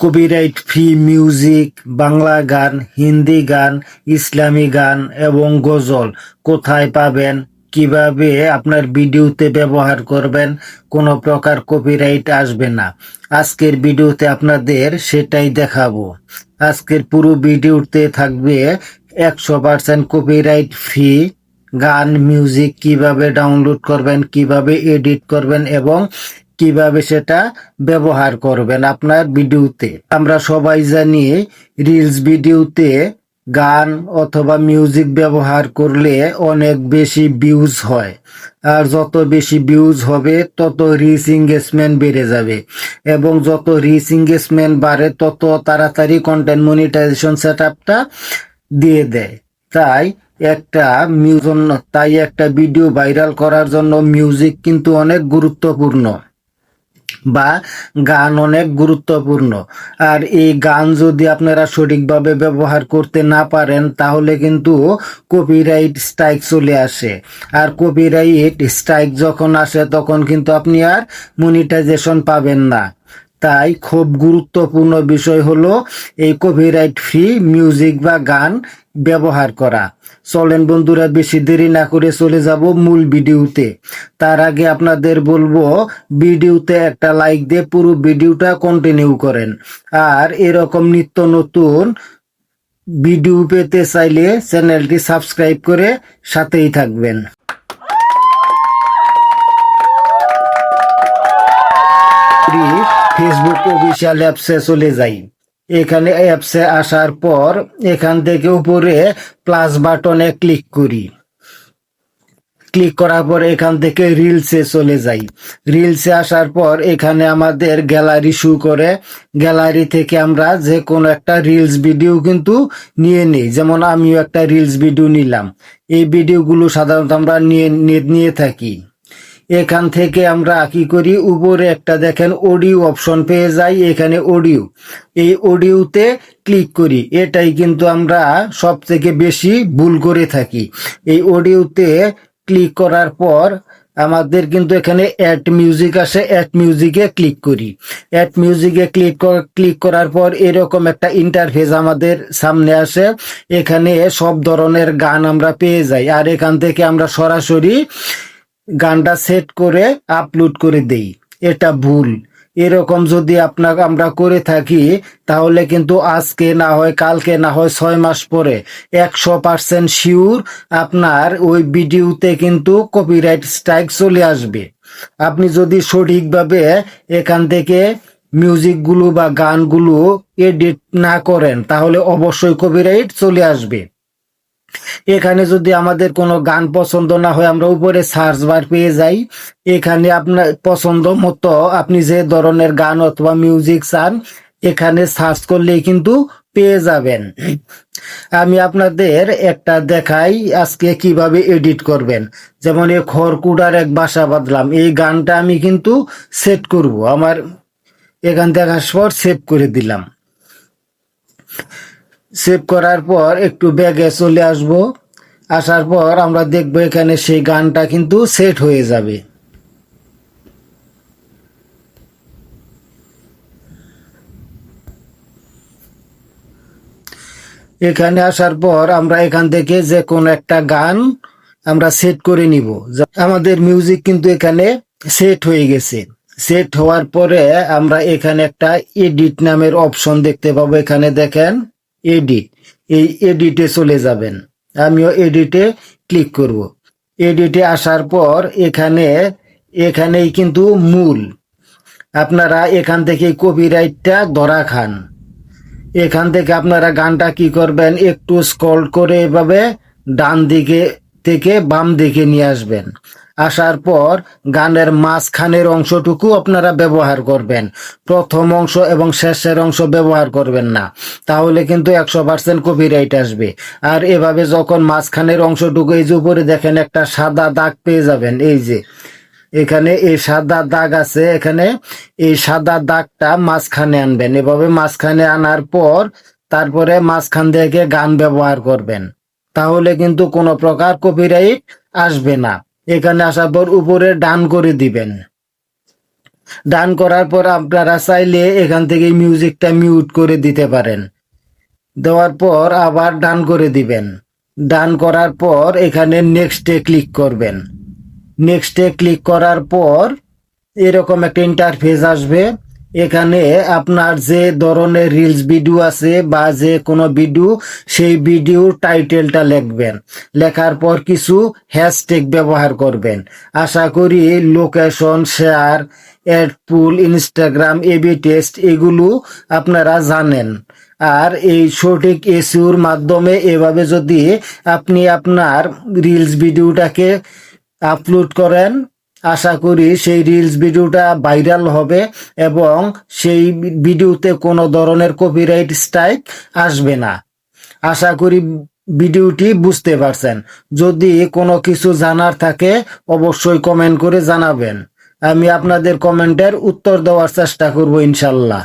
Copyright free music Bangla গান, হিন্দি গান, ইসলামী গান এবং গজল। কোথায় পাবেন? কীভাবে আপনার ভিডিওতে ব্যবহার করবেন? কোনো প্রকার কপিরাইট আসবে না। আজকের ভিডিওতে আপনাদের সেটাই দেখাবো। আজকের পুরো ভিডিওতে থাকবে একশো পার্সেন্ট কপিরাইট ফ্রি গান মিউজিক কীভাবে ডাউনলোড করবেন, কীভাবে এডিট করবেন এবং কীভাবে সেটা ব্যবহার করবেন আপনার ভিডিওতে। আমরা সবাই জানি রিলস ভিডিওতে গান অথবা মিউজিক ব্যবহার করলে অনেক বেশি ভিউজ হয়। আর যত বেশি ভিউজ হবে, তত রিচ ইংগেজমেন্ট বেড়ে যাবে। এবং যত রিচ ইংগেজমেন্ট বাড়ে, তত তাড়াতাড়ি কন্টেন্ট মনিটাইজেশন সেট আপটা দিয়ে দেয়। তাই একটা তাই একটা ভিডিও ভাইরাল করার জন্য মিউজিক কিন্তু অনেক গুরুত্বপূর্ণ। বা গান অনেক গুরুত্বপূর্ণ। আর এই গান যদি আপনারা সঠিকভাবে ব্যবহার করতে না পারেন, তাহলে কিন্তু কপিরাইট স্ট্রাইক চলে আসে। আর কপিরাইট স্ট্রাইক যখন আসে, তখন কিন্তু আপনি আর মনিটাইজেশন পাবেন না। তাই খুব গুরুত্বপূর্ণ বিষয় হলো এই কপিরাইট ফ্রি মিউজিক বা গান ব্যবহার করা। চলেন বন্ধুরা, বেশি দেরি না করে চলে যাব মূল ভিডিওতে। তার আগে আপনাদের বলব, ভিডিওতে একটা লাইক দিয়ে পুরো ভিডিওটা কন্টিনিউ করেন। আর এরকম নিত্য নতুন ভিডিও পেতে চাইলে চ্যানেলটি সাবস্ক্রাইব করে সাথেই থাকবেন। ফেসবুক অফিসিয়াল অ্যাপসে চলে যাই। এখানে অ্যাপসে আসার পর এখান থেকে উপরে প্লাস বাটনে ক্লিক করি। ক্লিক করার পর এখান থেকে রিলসে চলে যাই। রিলসে আসার পর এখানে আমাদের গ্যালারি শু করে। গ্যালারি থেকে আমরা যে কোনো একটা রিলস ভিডিও কিন্তু নিয়ে নিই। যেমন আমিও একটা রিলস ভিডিও নিলাম। এই ভিডিওগুলো সাধারণত আমরা নিয়ে, নিয়ে- নিয়ে থাকি। এখান থেকে আমরা কি করি? উপরে একটা দেখেন অডিও অপশন পেয়ে যাই, এখানে অডিও এই অডিওতে ক্লিক করি। এটাই কিন্তু আমরা সব থেকে বেশি ভুল করে থাকি। এই অডিওতে ক্লিক করার পর আমাদের কিন্তু এখানে অ্যাড মিউজিক আসে অ্যাড মিউজিকে ক্লিক করি। অ্যাড মিউজিকে ক্লিক ক্লিক করার পর এরকম একটা ইন্টারফেস আমাদের সামনে আসে। এখানে সব ধরনের গান আমরা পেয়ে যাই। আর এখান থেকে আমরা সরাসরি গানটা সেট করে আপলোড করে দেই। এটা ভুল। এরকম যদি আপনার আমরা করে থাকি, তাহলে কিন্তু আজকে না হয়, কালকে না হয় ছয় মাস পরে একশো পার্সেন্ট শিওর আপনার ওই ভিডিওতে কিন্তু কপিরাইট স্ট্রাইক চলে আসবে। আপনি যদি সঠিকভাবে এখান থেকে মিউজিকগুলো বা গানগুলো এডিট না করেন, তাহলে অবশ্যই কপিরাইট চলে আসবে। এখানে যদি আমাদের কোনো গান পছন্দ না হয়, আমরা উপরে সার্চ বার পেয়ে যাই। এখানে আপনার পছন্দ মতো আপনি যে ধরনের গান অথবা মিউজিক চান, এখানে সার্চ করলেই কিন্তু পেয়ে যাবেন। আমি আপনাদের একটা দেখাই, আজকে কীভাবে এডিট করবেন। যেমন এই খড়কুটার এক বাসা বাঁধলাম, এই গানটা আমি কিন্তু সেট করব। আমার এখান থেকে আসার পর সেভ করে দিলাম। সেভ করার পর একটু ব্যাগে চলে আসব। আসার পর আমরা দেখব এখানে সেই গানটা কিন্তু সেট হয়ে যাবে। এখানে আসার পর আমরা এখান থেকে যে কোন একটা গান আমরা সেট করে নিব। আমাদের মিউজিক কিন্তু এখানে সেট হয়ে গেছে। সেট হওয়ার পরে আমরা এখানে একটা এডিট নামের অপশন দেখতে পাবো। এখানে দেখেন এডিট এই এডিটে চলে যাবেন। আমিও এডিটে ক্লিক করব। এডিটে আসার পর এখানে, এখানেই কিন্তু মূল। আপনারা এখান থেকে কপিরাইটটা ধরা খান। এখান থেকে আপনারা গানটা কি করবেন, একটু স্ক্রল করে এভাবে ডান দিকে থেকে বাম দিকে নিয়ে আসবেন। আসার পর গানের মাঝখানের অংশটুকু আপনারা ব্যবহার করবেন। প্রথম অংশ এবং শেষের অংশ ব্যবহার করবেন না। তাহলে কিন্তু একশো পার্সেন্ট কপিরাইট আসবে। আর এভাবে যখন মাঝখানের অংশটুকু এই যে উপরে দেখেন একটা সাদা দাগ পেয়ে যাবেন, এই যে। এখানে এই সাদা দাগ আছে, এখানে এই সাদা দাগটা মাঝখানে আনবেন। এভাবে মাঝখানে আনার পর তারপরে মাঝখান থেকে গান ব্যবহার করবেন। তাহলে কিন্তু কোনো প্রকার কপিরাইট আসবে না। এখানে আসার পর উপরে ডান করে দিবেন। ডান করার পর আপনারা চাইলে এখান থেকে মিউজিকটা মিউট করে দিতে পারেন। দেওয়ার পর আবার ডান করে দিবেন। ডান করার পর এখানে নেক্সটে ক্লিক করবেন। নেক্সটে ক্লিক করার পর এরকম একটা ইন্টারফেস আসবে। এখানে আপনার যে ধরনের রিলস ভিডিও আছে বা যে কোনো ভিডিও সেই ভিডিওর টাইটেলটা লিখবেন। লেখার পর কিছু হ্যাশট্যাগ ব্যবহার করবেন। আশা করি location share add poll Instagram A B test এগুলো আপনারা জানেন। আর এই সঠিক এসিউর মাধ্যমে এভাবে যদি আপনি আপনার রিলস ভিডিওটাকে আপলোড করেন আশা করি সেই রিলস ভিডিওটা ভাইরাল হবে এবং সেই ভিডিওতে কোনো ধরনের কপিরাইট স্ট্রাইক আসবে না। আশা করি ভিডিওটি বুঝতে পারছেন। যদি কোনো কিছু জানার থাকে, অবশ্যই কমেন্ট করে জানাবেন। আমি আপনাদের কমেন্টের উত্তর দেওয়ার চেষ্টা করব ইনশাল্লাহ।